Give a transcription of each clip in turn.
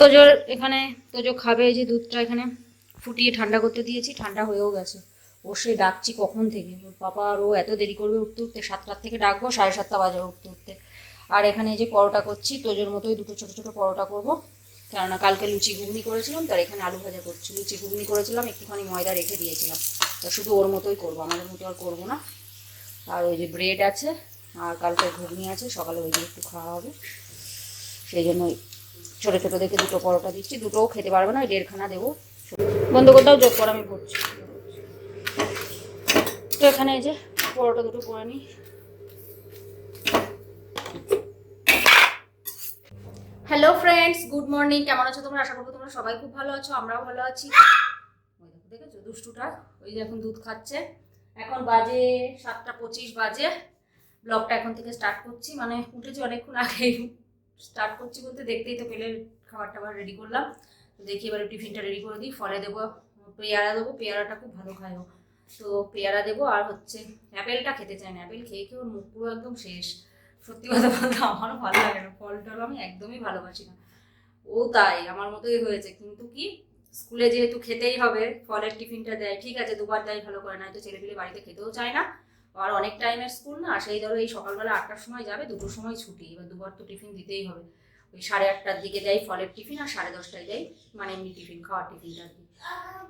তোজোর এখানে, তোজো খাবে এই যে দুধটা এখানে, ফুটিয়ে ঠান্ডা করতে দিয়েছি, ঠান্ডা হয়েও গেছে। ও সে ডাকছি কখন থেকে? ওর পাপা আর ও এত দেরি করবে উঠতে উঠতে? সাতটার থেকে ডাকবো, সাড়ে সাতটা বাজে উঠতে উঠতে। আর এখানে এই যে পরোটা করছি, তোজোর মতোই দুটো ছোটো ছোটো পরোটা করব। কেননা কালকে লুচি ঘুগনি করেছিলাম, তার এখানে আলু ভাজা করছি। লুচি ঘুগনি করেছিলাম, একটুখানি ময়দা রেখে দিয়েছিলাম। তা শুধু ওর মতোই করব, আমাদের মতো আর করব না। আর ওই যে ব্রেড আছে, আর কালকে ঘুগনি আছে, সকালে ওই যে একটু খাওয়া হবে। সেই জন্য ছোটো ছোটো দেখে দুটো পরোটা দিচ্ছি, দুটোও খেতে পারবে না, ওই দেড়খানা দেবো। বন্ধ করতেও যোগ করে আমি করছি। তো এখানে এই যে পরোটা দুটো করে নিই। হ্যালো ফ্রেন্ডস গুড মর্নিং কেমন আছো তোমরা? আশা করব তোমরা সবাই খুব ভালো আছো, আমরাও ভালো আছি। দেখেছ? দুষ্টুটা? ওই যে এখন দুধ খাচ্ছে। এখন বাজে সাতটা পঁচিশ বাজে। ব্লগটা এখন থেকে স্টার্ট করছি। মানে উঠেছি অনেকক্ষণ আগে স্টার্ট করছি বলতে দেখতেই তো পেলে খাবার টাবার রেডি করলাম। দেখি এবারে টিফিনটা রেডি করে দিই। ফলে দেবো, পেয়ারা দেবো। পেয়ারাটা খুব ভালো খায় তো পেয়ারা দেবো আর হচ্ছে অ্যাপেলটা খেতে চায় না। অ্যাপেল খেয়ে খেয়ে মুখ পুরো একদম শেষ। সত্যি কথা বলতে আমারও ভালো লাগে না। ফল টল আমি একদমই ভালোবাসি না। ও তাই, আমার মতোই হয়েছে। কিন্তু কি, স্কুলে যেহেতু খেতেই হবে, ফলের টিফিনটা দেয়। ঠিক আছে, দুবার দেয় ভালো করে না তো ছেলেপিলে বাড়িতে খেতেও চায় না। আর অনেক টাইমের স্কুল না সেই ধরো এই সকালবেলা আটটার সময় যাবে দুটোর সময় ছুটি এবার দুবার তো টিফিন দিতেই হবে। ওই সাড়ে আটটার দিকে যাই ফলের টিফিন আর সাড়ে দশটায় যাই মানে এমনি টিফিন খাওয়ার টিফিনটা আর কি।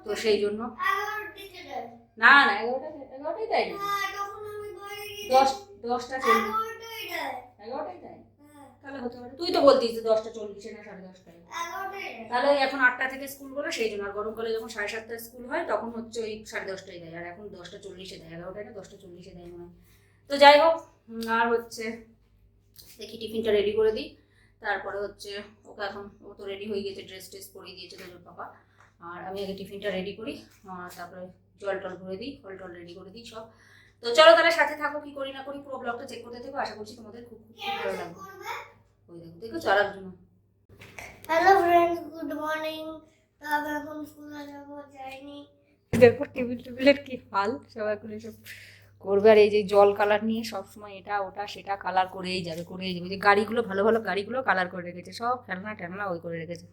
তো সেই জন্য না না এগারোটা এগারোটাই দেয় দশ দশটা চল্লিশ এগারোটাই দেয়। তাহলে হতে পারে। তুই তো বলতিস যে দশটা চল্লিশে না সাড়ে দশটায়। তাহলে এখন আটটা থেকে স্কুল বলে সেই জন্য আর গরমকালে যখন সাড়ে সাতটায় স্কুল হয় তখন হচ্ছে ওই সাড়ে দশটায় দেয়। আর এখন দশটা চল্লিশে দেয়। এগারোটায় না দশটা চল্লিশে দেয় মনে হয়। তো যাই হোক আর হচ্ছে দেখি টিফিনটা রেডি করে দিই। তারপরে হচ্ছে ওকে এখন ও তো রেডি হয়ে গেছে ড্রেস ট্রেস পরিয়ে দিয়েছে তোর পাপা। আর আমি আগে টিফিনটা রেডি করি আর তারপরে জল টল ভরে দিই ফল টল রেডি করে দিই সব। তো চলো তাহলে সাথে থাকো কি করি না করি পুরো ব্লগটা চেক করতে থাকো। আশা করছি তোমাদের খুব খুব ভালো লাগবে। ওই দেখো দেখো চলার জন্য হ্যালো ফ্রেন্ডস গুড মর্নিং তবে এখন স্কুলে যাব যাইনি। দেখো টেবিল টেবিলের কি হাল সবাই করে সব করবে। আর এই যে জল কালার নিয়ে সব সময় এটা ওটা সেটা কালার করেই যাবে করেই যাবে। যে গাড়িগুলো ভালো ভালো গাড়িগুলো কালার করে রেখেছে। সব খেলনা টেলনা ওই করে রেখেছে।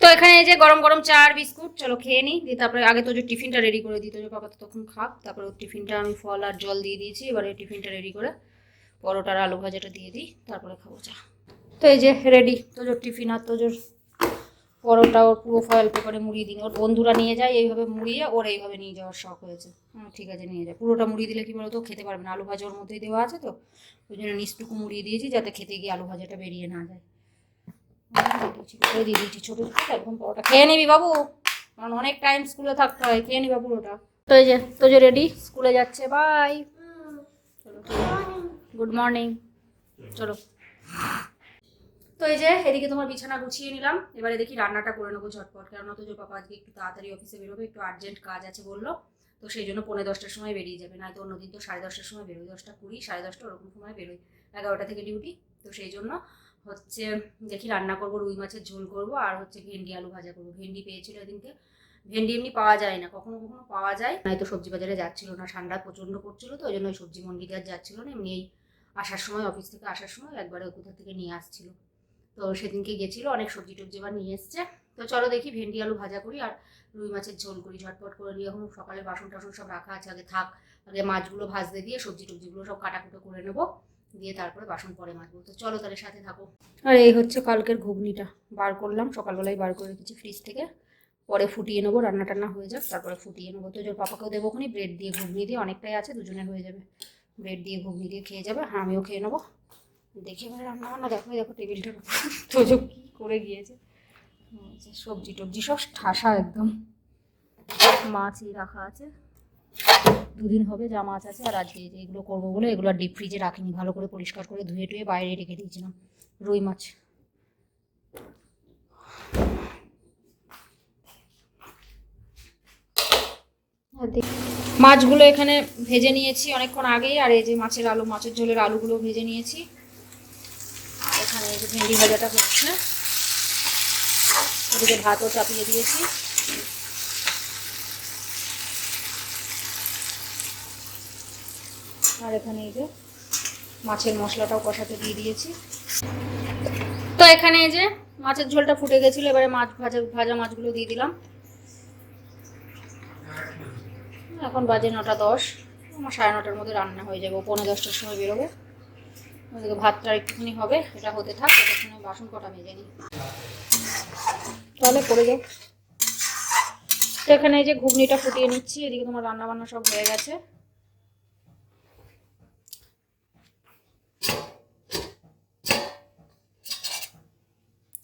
তো এখানে এই যে গরম গরম চা আর বিস্কুট চলো খেয়ে নিই দিয়ে তারপরে আগে তো যে টিফিনটা রেডি করে দিই তো যে বাবা তো তখন খাক। তারপরে ওর টিফিনটা আমি ফল আর জল দিয়ে দিয়েছি এবারে টিফিনটা রেডি করে পরোটার আলু ভাজাটা দিয়ে দিই তারপরে খাব চা। তো এই যে রেডি তোজোর টিফিন আর তোজোর পরোটা ওর পুরো ফয়েল পেপারে মুড়িয়ে দিন ওর বন্ধুরা নিয়ে যায় এইভাবে মুড়িয়ে ওর এইভাবে নিয়ে যাওয়ার শখ হয়েছে। ঠিক আছে নিয়ে যায়। পুরোটা মুড়িয়ে দিলে কি বলতো খেতে পারবে না। আলু ভাজা ওর মধ্যেই দেওয়া আছে তো ওই জন্য নিচটুকু মুড়িয়ে দিয়েছি যাতে খেতে গিয়ে আলু ভাজাটা বেরিয়ে না যায়। দিয়ে দিয়েছি, ছোটো ছোটো একদম পরোটা খেয়ে নিবি বাবু। কারণ অনেক টাইম স্কুলে থাকতে হয় খেয়ে নিবা পুরোটা। তো এই যে তো যে রেডি স্কুলে যাচ্ছে বাই গুড মর্নিং চলো। তো এই যে এদিকে তোমার বিছানা গুছিয়ে নিলাম। এবারে দেখি রান্নাটা করে নেব ঝটপট। কেননা তো যে পাপা আজকে একটু তাড়াতাড়ি অফিসে বেরোবে, একটু আর্জেন্ট কাজ আছে বলল। তো সেই জন্য পৌনে দশটার সময় বেরিয়ে যাবে। নয়তো অন্যদিন তো সাড়ে দশটার সময় বেরোয়, দশটা কুড়ি, সাড়ে দশটা ওরকম সময় বেরোয়। এগারোটা থেকে ডিউটি তো সেই জন্য হচ্ছে দেখি রান্না করব, রুই মাছের ঝোল করব, আর হচ্ছে ভেন্ডি আলু ভাজা করব। ভেন্ডি পেয়েছিল এদিনকে। ভেন্ডি এমনি পাওয়া যায় না, কখনো কখনো পাওয়া যায়। নয়তো সবজি বাজারে যাচ্ছিল না, ঠান্ডা প্রচণ্ড পড়ছিল তো, ওই জন্য ওই সবজি মন্ডিতে আর যাচ্ছিল না। এমনি এই আসার সময় অফিস থেকে আসার সময় একবারে কোথা থেকে নিয়ে আসছিল। তো সেদিনকে গেছিল, অনেক সবজি টবজি এবার নিয়ে এসছে। তো চলো দেখি ভেন্ডি, আলু ভাজা করি আর রুই মাছের ঝোল করি, ঝটপট করে নিয়ে এখন সকালে বাসন টাসন সব রাখা আছে, আগে থাক, আগে মাছগুলো ভাজতে দিয়ে সবজি টবজিগুলো সব কাটাকুটো করে নেব, দিয়ে তারপরে বাসন পরে মাজবো। তো চলো তাহলে সাথে থাকো। আর এই হচ্ছে কালকের ঘুগনিটা, বার করলাম, সকালবেলায় বার করে রেখেছি ফ্রিজ থেকে। পরে ফুটিয়ে নেব, রান্না টান্না হয়ে যাক, তারপরে ফুটিয়ে নেব। তো জোর পাপাকেও দেবো ব্রেড দিয়ে ঘুগনি দিয়ে, অনেকটাই আছে, দুজনে হয়ে যাবে। ব্রেড দিয়ে ঘুগনি দিয়ে খেয়ে যাবে হ্যাঁ আমিও খেয়ে নেব। দেখে এবার রান্না বান্না দেখো দেখো টেবিলটার তোজো কী করে গিয়েছে। সবজি টবজি সব ঠাসা একদম। মাছই রাখা আছে। দুদিন হবে যা মাছ আছে আর আজকে এগুলো করব বলে এগুলো ডিপ ফ্রিজে রাখিনি। ভালো করে পরিষ্কার করে ধুয়ে টুয়ে বাইরে রেখে দিয়েছিলাম। রুই মাছ। মাছগুলো এখানে ভেজে নিয়েছি অনেকক্ষণ আগেই আর এই যে মাছের আলু মাছের ঝোলের আলুগুলো ভেজে নিয়েছি। এখানে এই যে ভেন্ডি ভাজাটা হচ্ছে। ওদিকে ভাতও চাপিয়ে দিয়েছি। আর এখানে এই যে মাছের মশলাটাও কষাতে দিয়ে দিয়েছি। তো এখানে এই যে মাছের ঝোলটা ফুটে গেছিল, এবারে মাছ ভাজা ভাজা মাছগুলো দিয়ে দিলাম। এখন বাজে নটা দশ, আমার সাড়ে নটার মধ্যে রান্না হয়ে যাবে পনেরো দশটার সময় বেরোবো। ওদিকে ভাতটা একটুখানি হবে, এটা হতে থাক ততক্ষণে বাসন কটা মেজে নিই। তাহলে করে যাও। এখানে এই যে ঘুগনিটা ফুটিয়ে নিচ্ছি, এদিকে তোমার রান্না বান্না সব হয়ে গেছে।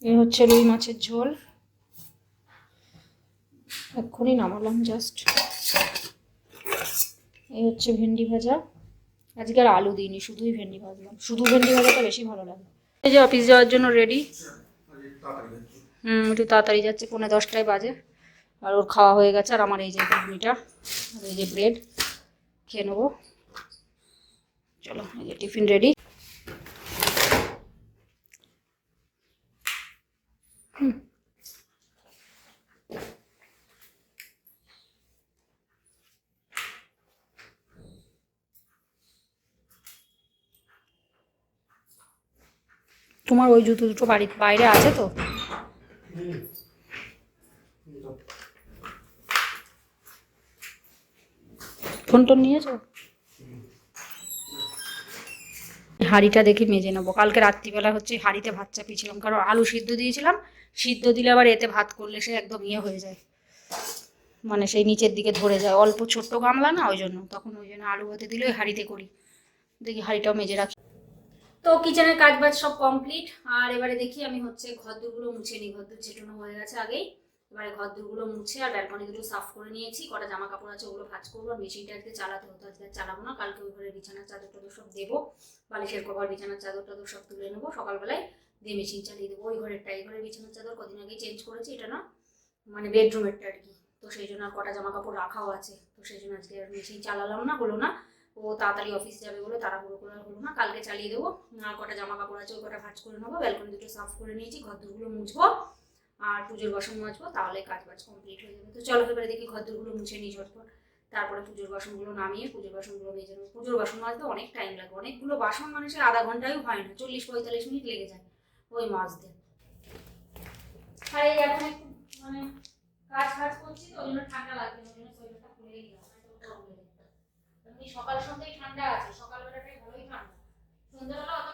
এই হচ্ছে রুই মাছের ঝোল। এক্ষুনি নামালাম জাস্ট। এই হচ্ছে ভেন্ডি ভাজা। আজকে আর আলু দিইনি, শুধুই ভেন্ডি ভাজলাম। শুধু ভেন্ডি ভাজাটা বেশি ভালো লাগে। এই যে অফিস যাওয়ার জন্য রেডি হুম, একটু তাড়াতাড়ি যাচ্ছে, পৌনে দশটায় বাজে। আর ওর খাওয়া হয়ে গেছে, আর আমার এই যে ঘুগনিটা, আর এই যে ব্রেড খেয়ে নেব। চলো, এই যে টিফিন রেডি তোমার ওই জুতো দুটো বাড়ির বাইরে আছে তো? ফোন টোন নিয়েছো? হাঁড়িটা দেখে মেজে নেব। কালকে রাত্রিবেলা হচ্ছে হাঁড়িতে ভাত চাপিয়েছিলাম, কারণ আলু সিদ্ধ দিয়েছিলাম, সিদ্ধ দিলে আবার এতে ভাত করলে সে একদম ইয়ে হয়ে যায়। মানে সেই নিচের দিকে ধরে যায়, অল্প ছোট্ট গামলা না ওই জন্য, তখন ওই জন্য আলু ভাতে দিলে ওই হাঁড়িতে করি। দেখি হাঁড়িটাও মেজে রাখি। তো কিচেনের কাজ বাজ সব কমপ্লিট আর এবারে দেখি আমি হচ্ছে ঘরদুরগুলো মুছে নিই। ঘরদুর ছেটানো হয়ে গেছে আগেই। এবারে ঘর ঘরদুরগুলো মুছে আর ব্যালকনি দুটো সাফ করে নিয়েছি। কটা জামা কাপড় আছে ওগুলো ভাজ করব। আর মেশিনটা আজকে চালাতে হতো। আজকে চালাবো না। কালকে ওই ঘরে বিছানার চাদর টাদর সব দেবো। বালিশের কভার, বিছানার চাদর টাদর সব তুলে নেব। সকালবেলায় দিয়ে মেশিন চালিয়ে দেবো। ওই ঘরেরটা, এই ঘরের বিছানার চাদর কদিন আগে চেঞ্জ করেছি। এটা না মানে বেডরুমেরটা আর কি। তো সেই জন্য আর কটা জামা কাপড় রাখাও আছে। তো সেই জন্য আজকে আর মেশিন চালালাম না, হলো না। ও তাড়াতাড়ি অফিস যাবে বলে তাড়াহুড়ো করে হলো না। কালকে চালিয়ে দেবো। আর কটা জামা কাপড় আছে, ওই কটা ভাজ করে নেব। ব্যালকনি দুটো সাফ করে নিয়েছি ঘর মুছবো আর পুজোর বাসন মাজবো, তাহলে কাজ বাজ কমপ্লিট হয়ে যাবে। তো চলো এবারে দেখি ঘর দুগুলো মুছে নিই ঝটপট। তারপরে পুজোর বাসনগুলো নামিয়ে পুজোর বাসনগুলো মেজে নেব। পুজোর বাসন মাজতে অনেক টাইম লাগে। অনেকগুলো বাসন মানে সে আধা ঘন্টায়ও হয় না। চল্লিশ, পঁয়তাল্লিশ মিনিট লেগে যায় ওই মাজতে। আর এই এখন একটু মানে কাজ কাজ করছি তো, ওই জন্য ঠান্ডা লাগছে ওই জন্য সোয়েটারটা খুলেই দিলাম নয়তো গরম লেগে যেত। সকাল সন্ধ্যায় ঠান্ডা আছে সকালবেলাটাই ভালোই ঠান্ডা। সন্ধ্যাবেলা অতটা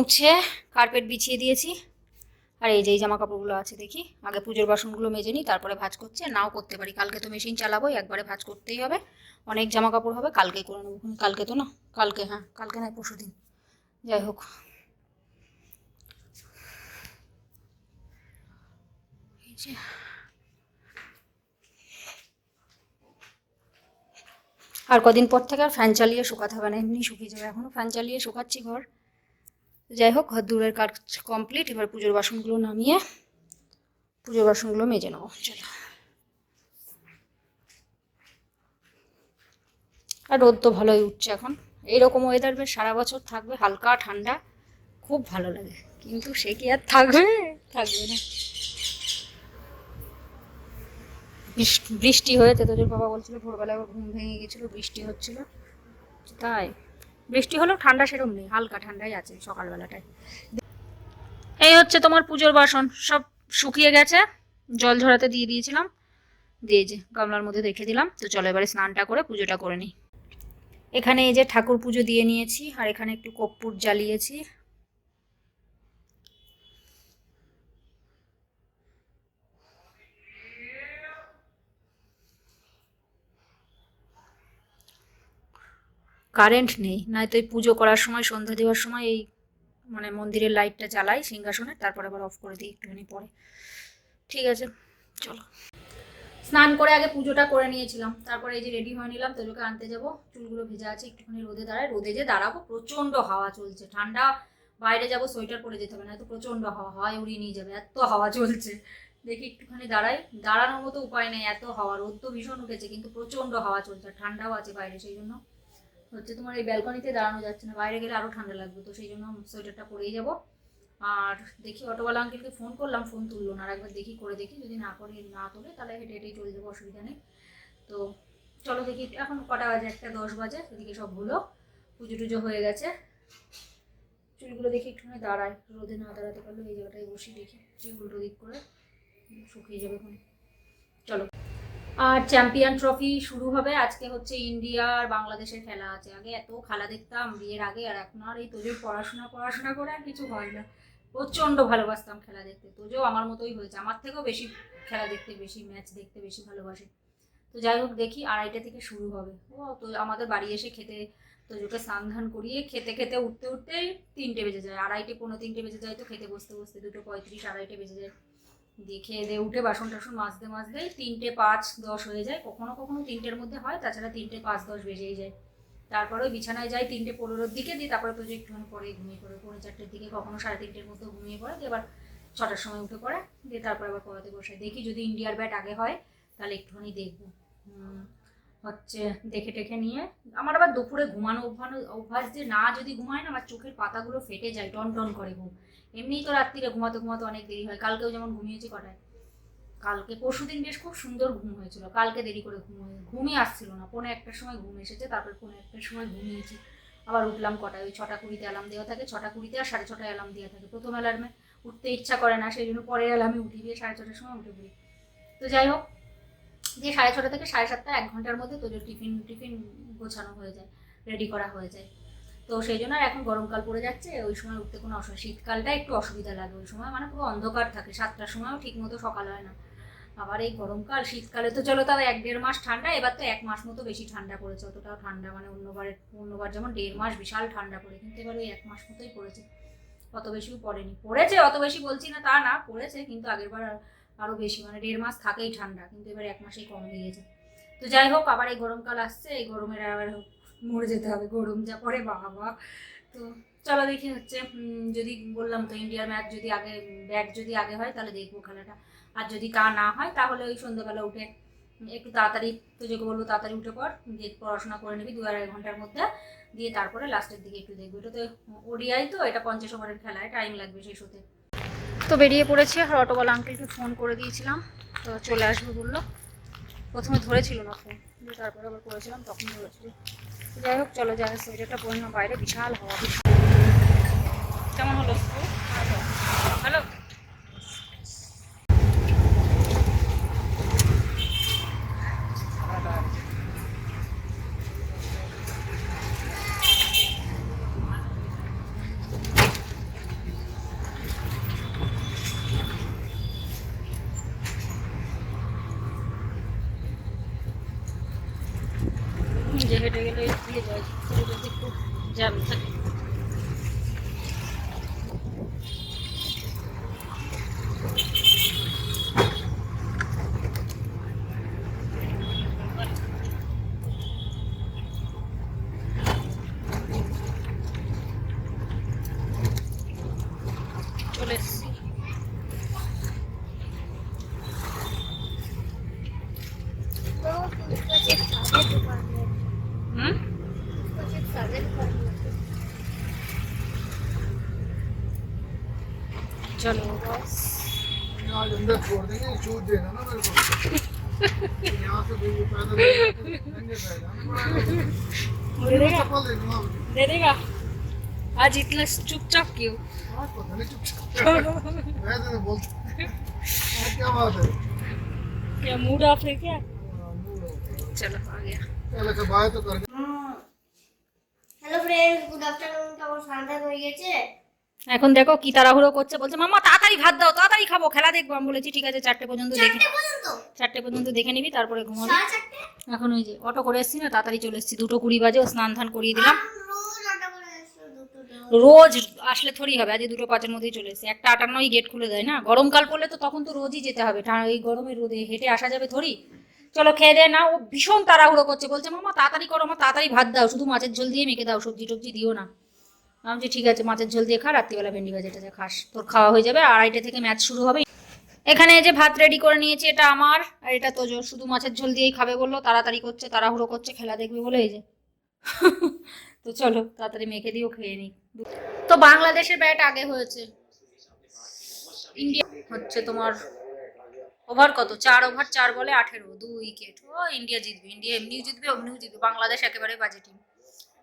মুছে কার্পেট বিছিয়ে দিয়েছি। আর এই যে এই জামা কাপড়গুলো আছে, দেখি। আগে পুজোর বাসনগুলো মেজে নিই, তারপরে ভাজ করছে। নাও করতে পারি। কালকে তো মেশিন চালাবোই, একবারে ভাজ করতেই হবে। অনেক জামা কাপড় হবে কালকেই করে নেব। কালকে তো না, কালকে হ্যাঁ কালকে নয়, পরশু দিন। যাই হোক। আর কদিন পর থেকে আর ফ্যান চালিয়ে শুকাতে হবে না, এমনি শুকিয়ে যাবে। এখনও ফ্যান চালিয়ে শুকাচ্ছি ঘর। যাই হোক ঘর দূরের কাজ কমপ্লিট এবার পুজোর বাসনগুলো নামিয়ে পুজোর বাসনগুলো মেজে নেব, চলো। আর রোদ তো ভালোই উঠছে এখন। এইরকম ওয়েদার বেশ সারা বছর থাকবে, হালকা, ঠান্ডা, খুব ভালো লাগে। কিন্তু সে কি আর থাকবে? থাকবে না। বৃষ- বৃষ্টি হয়েছে, তোদের বাবা বলছিল ভোরবেলা ঘুম ভেঙে গেছিল, বৃষ্টি হচ্ছিল। তাই। বৃষ্টি হলেও ঠান্ডা সেরকম নেই, হালকা ঠান্ডাই আছে সকালবেলাটায়। এই হচ্ছে তোমার পুজোর বাসন, সব শুকিয়ে গেছে, জল ঝরাতে দিয়ে দিয়েছিলাম, দিয়ে যে গামলার মধ্যে রেখে দিলাম, তো চলো এবারে স্নানটা করে পুজোটা করে নিই। এখানে এই যে ঠাকুর পুজো দিয়ে নিয়েছি, আর এখানে একটু কর্পূর জ্বালিয়েছি কারেন্ট নেই। নয়তো এই পুজো করার সময়, সন্ধ্যা দেওয়ার সময় এই মানে মন্দিরের লাইটটা জ্বালাই, সিংহাসনে, তারপর আবার অফ করে দিই একটুখানি পরে। ঠিক আছে, চলো। স্নান করে আগে পুজোটা করে নিয়েছিলাম। তারপরে এই যে রেডি হয়ে নিলাম তোজোকে আনতে যাব। চুলগুলো ভেজা আছে, একটুখানি রোদে দাঁড়ায়। রোদে যে দাঁড়াবো, প্রচণ্ড হাওয়া চলছে। ঠান্ডা, বাইরে যাব, সোয়েটার পরে যেতে হবে না এত প্রচণ্ড হাওয়া, হাওয়ায় উড়িয়ে নিয়ে যাবে, এত হাওয়া চলছে। দেখি একটুখানি দাঁড়াই। দাঁড়ানোর মতো উপায় নেই, এত হাওয়া, রোদ তো ভীষণ উঠেছে, কিন্তু প্রচণ্ড হাওয়া চলছে ঠান্ডাও আছে বাইরে, সেই জন্য হচ্ছে তোমার এই ব্যালকনিতে দাঁড়ানো যাচ্ছে না, বাইরে গেলে আরও ঠান্ডা লাগবে, তো সেই জন্য সোয়েটারটা পরেই যাব। আর দেখি অটোওয়ালা আঙ্কেলকে ফোন করলাম ফোন তুললো না আর একবার দেখি, করে দেখি, যদি না করে, না তোলে, তাহলে হেঁটে হেঁটেই চলে যাব, অসুবিধা নেই। তো চলো দেখি, এখন কটা বাজে? একটা দশ বাজে, এদিকে সব হলো, পুজো টুজো হয়ে গেছে। চুলগুলো দেখি একটুখানি দাঁড়ায়, রোদে না দাঁড়াতে পারলে এই জায়গাটায় বসি দেখি, চুল উল্টো দিক করে শুকিয়ে যাবে এখন চলো। আর চ্যাম্পিয়ন ট্রফি শুরু হবে। আজকে হচ্ছে ইন্ডিয়া আর বাংলাদেশের খেলা আছে। আগে এত খেলা দেখতাম বিয়ের আগে, আর এখন আর এই তোজোর পড়াশোনা পড়াশোনা করে আর কিছু হয় না। প্রচণ্ড ভালোবাসতাম খেলা দেখতে। তোজো আমার মতোই হয়েছে। আমার থেকেও বেশি খেলা দেখতে, বেশি ম্যাচ দেখতে বেশি ভালোবাসে। তো যাই হোক, দেখি আড়াইটা থেকে শুরু হবে। ও, তো আমাদের বাড়ি এসে খেতে, তোজোকে স্নান করিয়ে খেতে খেতে উঠতে, উঠতেই তিনটে বেজে যায়। আড়াইটে পনেরো তিনটে বেজে যায় তো খেতে বসতে বসতে দুটো পঁয়ত্রিশ, আড়াইটে বেজে যায়। দিয়ে দে উঠে বাসন টাসন মাজতে মাজতে তিনটে পাঁচ দশ হয়ে যায়। কখনো কখনো তিনটের মধ্যে হয়, তাছাড়া তিনটে পাঁচ দশ বেজেই যায়। তারপরে ওই বিছানায় যাই তিনটে পনেরোর দিকে দিই তারপরে তো একটুখানি পরে ঘুমিয়ে পড়ে, পৌনে চারটের দিকে কখনো সাড়ে তিনটের মধ্যে ঘুমিয়ে পড়ে, দিয়ে আবার ছটার সময় উঠে পড়ে, দিয়ে তারপরে আবার পড়াতে বসে দেখি যদি ইন্ডিয়ার ব্যাট আগে হয়, তাহলে একটুখানি দেখব। হচ্ছে দেখে টেখে নিয়ে। আমার আবার দুপুরে ঘুমানো অভ্যাস অভ্যাস যে না যদি ঘুমায় না, আমার চোখের পাতাগুলো ফেটে যায়, টন টন করে ঘুম। এমনিই তো রাত্রিরে ঘুমাতে ঘুমাতে অনেক দেরি হয়। কালকেও যেমন ঘুমিয়েছি কটায়? কালকে পরশুদিন বেশ খুব সুন্দর ঘুম হয়েছিল। কালকে দেরি করে ঘুম ঘুমই আসছিল না। পৌনে একটার সময় ঘুম এসেছে, তারপর পৌনে একটার সময় ঘুমিয়েছি। আবার উঠলাম কটায়? ওই ছটা কুড়িতে অ্যালার্ম দেওয়া থাকে। ছটা কুড়িতে আর সাড়ে ছটায় অ্যালার্ম দেওয়া থাকে। প্রথম অ্যালার্মে উঠতে ইচ্ছা করে না, সেই জন্য পরের অ্যালার্মে উঠি দিয়ে সাড়ে ছটার সময় উঠে পড়ি। তো যাই হোক দিয়ে সাড়ে ছটা থেকে সাড়ে সাতটা, এক ঘণ্টার মধ্যে তোদের টিফিন টিফিন গোছানো হয়ে যায় রেডি করা হয়ে যায়। তো সেই জন্য আর এখন গরমকাল পড়ে যাচ্ছে, ওই সময় উঠতে কোনো অসুবিধা শীতকালটা একটু অসুবিধা লাগে, ওই সময় মানে পুরো অন্ধকার থাকে, সাতটার সময়ও ঠিক মতো সকাল হয় না। আবার এই গরমকাল, শীতকালে তো চলো তাও এক দেড় মাস ঠান্ডা, এবার তো এক মাস মতো বেশি ঠান্ডা পড়েছে, অতটাও ঠান্ডা মানে অন্যবারের অন্যবার যেমন দেড় মাস বিশাল ঠান্ডা পড়ে, কিন্তু এবার ওই এক মাস মতোই পড়েছে। অত বেশিও পড়েনি। পড়েছে, অত বেশি বলছি না তা না, পড়েছে, কিন্তু আগেরবার আর- আরও বেশি মানে দেড় মাস থাকেই ঠান্ডা, কিন্তু এবার এক মাসেই কম হয়ে গেছে। তো যাই হোক, আবার এই গরমকাল আসছে, এই গরমের আবার মরে যেতে হবে, গরম যা পড়ে বাবা। তো চলো দেখি হচ্ছে যদি বললাম তো ইন্ডিয়ার ম্যাচ যদি আগে, ব্যাট যদি আগে হয়, তাহলে দেখব খেলাটা। আর যদি কা না হয়, তাহলে ওই সন্ধ্যাবেলা উঠে, একটু তাড়াতাড়ি, তোজোকে বলব তাড়াতাড়ি উঠে পর দিয়ে পড়াশোনা করে নিবি দু আড়াই ঘণ্টার মধ্যে, দিয়ে তারপরে লাস্টের দিকে একটু দেখব। এটা তো ওডিআই তো, এটা পঞ্চাশ ওভারের খেলায় টাইম লাগবে শেষ হতে তো বেরিয়ে পড়েছে, আর অটোওয়ালা আঙ্কেলকে ফোন করে দিয়েছিলাম। তো চলে আসবে বলল। প্রথমে ধরেছিল না ফোন তারপরে আবার করেছিলাম, তখন ধরেছিল। যাই হোক, চলো যাই, সোয়েটারটা পরে বাইরে বিশাল হওয়া। বিশাল কেমন হলো হ্যালো যে হেঁটে গেলে দিয়ে জ্যাম থাকে। आज अंदर छोड़ देंगे छूट देना ना मेरे को यहाँ से भाई वो पैदल नंगे पैर आना पड़ेगा चप्पल दे दूंगा मुझे दे देगा आज इतना चुपचाप क्यों आज पता नहीं चुप वैसे तो बोल आज क्या बात है क्या मूड ऑफ है क्या हाँ, मूड हो। चलो आ गया चल अच्छा बाय तो कर হ্যালো ফ্রেন্ডস গুড আফটারনুন কেমন সন্ধ্যা হয়ে গেছে এখন দেখো কি তাড়াহুড়ো করছে বলছে মামা তাড়াতাড়ি ভাত দাও তাড়াতাড়ি খাব খেলা দেখব আমি বলেছি ঠিক আছে চারটে পর্যন্ত দেখে চারটে পর্যন্ত? দেখে নিবি তারপরে ঘুমাবি। এখন ওই যে অটো করে এসছি না তাড়াতাড়ি চলে এসছি দুটো কুড়ি বাজে ও স্নান ধান করিয়ে দিলাম। রোজ আসলে থরি হবে আজ দুটো পাঁচের মধ্যেই চলে এসেছি। একটা আটান্নই গেট খুলে দেয় না। গরমকাল পড়লে তো তখন তো রোজই যেতে হবে এই গরমের রোদে হেঁটে আসা যাবে থরি চলো খেয়ে দেয় না ও ভীষণ তাড়াহুড়ো করছে বলছে মামা তাড়াতাড়ি করো আমার তাড়াতাড়ি ভাত দাও শুধু মাছের ঝোল দিয়ে মেখে দাও সবজি টবজি দিও না। আমি বলছি, ঠিক আছে মাছের ঝোল দিয়ে খা রাত্রিবেলা ভেন্ডি ভাজাটা যা খাস। তোর খাওয়া হয়ে যাবে আড়াইটে থেকে ম্যাচ শুরু হবে। এখানে যে ভাত রেডি করে নিয়েছি এটা আমার আর এটা তোজো। শুধু মাছের ঝোল দিয়েই খাবে বলল তাড়াতাড়ি করছে তাড়াহুড়ো করছে খেলা দেখবে বলে এই যে। তো চলো তাড়াতাড়ি মেখে দিও খেয়ে নিই তো বাংলাদেশের ব্যাট আগে হয়েছে। ইন্ডিয়া হচ্ছে তোমার ওভার কত? চার ওভার চার বলে আঠেরো। দু উইকেট। ও ইন্ডিয়া জিতবে ইন্ডিয়া এমনিও জিতবে অমনিও জিতবে। বাংলাদেশ একেবারে বাজে টিম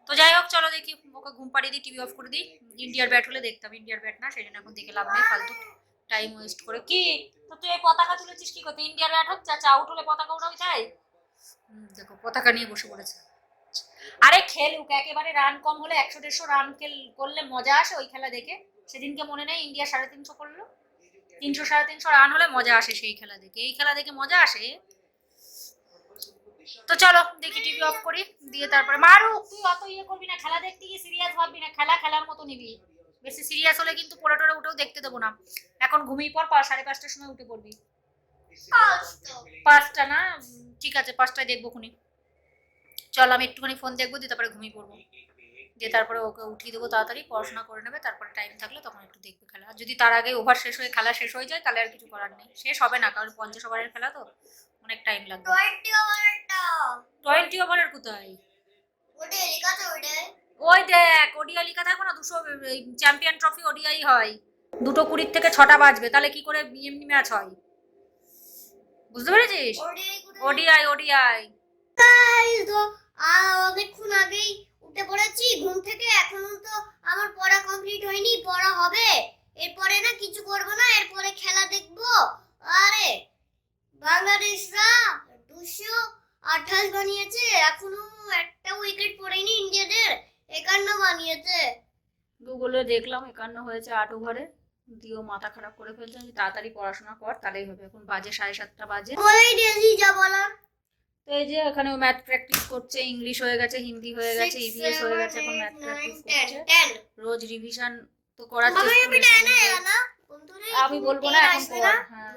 তো যাই হোক চলো দেখি ওকে ঘুম পাড়িয়ে দিই টিভি অফ করে দিই। ইন্ডিয়ার ব্যাট হলে দেখতাম ইন্ডিয়ার ব্যাট না সেই জন্য এখন দেখে লাভ নেই ফালতু টাইম ওয়েস্ট করে। কি? তো তুই এই পতাকা তুলেছিস কি করতে? ইন্ডিয়ার ব্যাট হচ্ছে আচ্ছা আউট হলে পতাকা উঠাবি হুম, দেখো পতাকা নিয়ে বসে পড়েছে। আরে খেলুক একেবারে রান কম হলে একশো দেড়শো রান খেল করলে মজা আসে ওই খেলা দেখে। সেদিনকে মনে নেই ইন্ডিয়া সাড়ে তিনশো করল? তিনশো সাড়ে তিনশো রান হলে মজা আসে সেই খেলা দেখে। এই খেলা দেখে মজা আসে? তো চলো, দেখি টিভি অফ করি, দিয়ে তারপরে মারু, তুই অত ইয়ে করবি না, খেলা দেখতে গিয়ে সিরিয়াস ভাববি না, খেলা খেলার মতো নিবি। বেশি সিরিয়াস হলে কিন্তু পড়ে টরে উঠেও দেখতে দেবো না। এখন ঘুমিয়ে পর পা সাড়ে পাঁচটার সময় উঠে পড়বি। পাঁচটা। না? ঠিক আছে, পাঁচটায় দেখব খুনি। চল, আমি একটুখানি ফোন দেখব, দিয়ে তারপরে ঘুমিয়ে পড়ব। দিয়ে তারপরে ওকে উঠিয়ে দেবো তাড়াতাড়ি, পড়াশোনা করে নেবে, তারপরে টাইম থাকলে তখন একটু দেখবে খেলা। যদি তার আগে ওভার শেষ হয়ে, খেলা শেষ হয়ে যায়, তাহলে আর কিছু করার নেই। শেষ হবে না, কারণ পঞ্চাশ ওভারের খেলা তো। অনেক টাইম লাগবে। টোয়েন্টি ওভারটা টোয়েন্টি ওভারের কোথায়? ওটা লেখা ওটায় ওই দেখ ওডিআই লেখা থাকবে না দুশো চ্যাম্পিয়ন ট্রফি ওডিআই হয়। দুটো কুড়ির থেকে ছটা বাজবে তাহলে কি করে এমনি ম্যাচ হয়? বুঝতে পেরেছিস? ওডিআই ওডিআই তো অনেকক্ষণ আগেই উঠে পড়েছি ঘুম থেকে এখনও তো আমার পড়া কমপ্লিট হয়নি পড়া হবে। এরপরে না কিছু করব না এরপরে খেলা দেখব। আরে বাংলাদেশরা দুশো আঠাশ বানিয়েছে। এখনও একটা উইকেট পড়েনি ইন্ডিয়াদের। একান্ন বানিয়েছে। গুগলে দেখলাম একান্ন হয়েছে আট ওভারে দিয়েও মাথা খারাপ করে ফেলছে। তাড়াতাড়ি পড়াশোনা কর তাহলেই হবে। এখন বাজে সাড়ে সাতটা বাজে। বলেই ডেজি যা বলার। তো এই যে এখানে ম্যাথ প্র্যাকটিস করছে ইংলিশ হয়ে গেছে হিন্দি হয়ে গেছে ইভিএস হয়ে গেছে এখন ম্যাথ প্র্যাকটিস করছে। রোজ রিভিশন তো করার চেষ্টা আমি বলব না এখন হ্যাঁ।